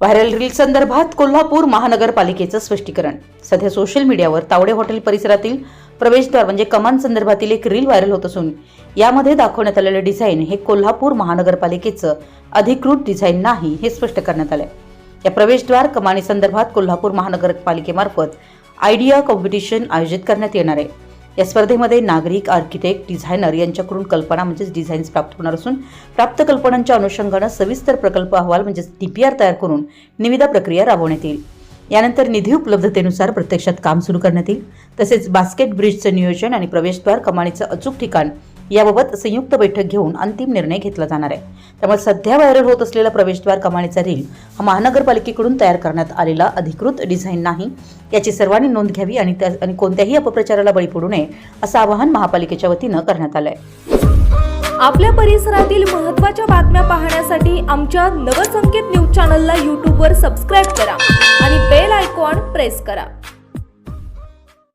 Viral reel संदर्भात कोल्हापूर महानगरपालिकेचं स्पष्टीकरण. सध्या सोशल मीडियावर तावडे हॉटेल परिसरातील प्रवेशद्वार म्हणजे कमान संदर्भातील एक रील व्हायरल होत असून यामध्ये दाखवण्यात आलेलं डिझाईन हे कोल्हापूर महानगरपालिकेचं अधिकृत डिझाईन नाही हे स्पष्ट करण्यात आलंय. या प्रवेशद्वार कमानी संदर्भात कोल्हापूर महानगरपालिकेमार्फत आयडिया कॉम्पिटिशन आयोजित करण्यात येणार आहे. या स्पर्धेमध्ये नागरिक आर्किटेक्ट डिझायनर यांच्याकडून कल्पना म्हणजेच डिझाईन्स प्राप्त होणार असून प्राप्त कल्पनांच्या अनुषंगानं सविस्तर प्रकल्प अहवाल म्हणजेच टीपीआर तयार करून निविदा प्रक्रिया राबवण्यात येईल. यानंतर निधी उपलब्धतेनुसार प्रत्यक्षात काम सुरू करण्यात येईल. तसेच बास्केट ब्रिजचं नियोजन आणि प्रवेशद्वार कमानीचं अचूक ठिकाण याबाबत संयुक्त बैठक घेऊन अंतिम निर्णय घेतला जाणार आहे. त्यामुळे सध्या व्हायरल होत असलेला प्रवेशद्वार कमानीचा रील हा महानगरपालिकेकडून तयार करण्यात आलेला अधिकृत डिझाईन नाही. याची सर्वांनी नोंद घ्यावी आणि त्या आणि कोणत्याही अपप्रचाराला बळी पडू नये असं आवाहन महापालिकेच्या वतीनं करण्यात आलं आहे आपल्या परिसरातील महत्त्वाच्या बातम्या पाहण्यासाठी आमच्या नवसंकेत न्यूज चॅनलला यूट्यूबवर सबस्क्राईब करा आणि बेल आयकॉन प्रेस करा.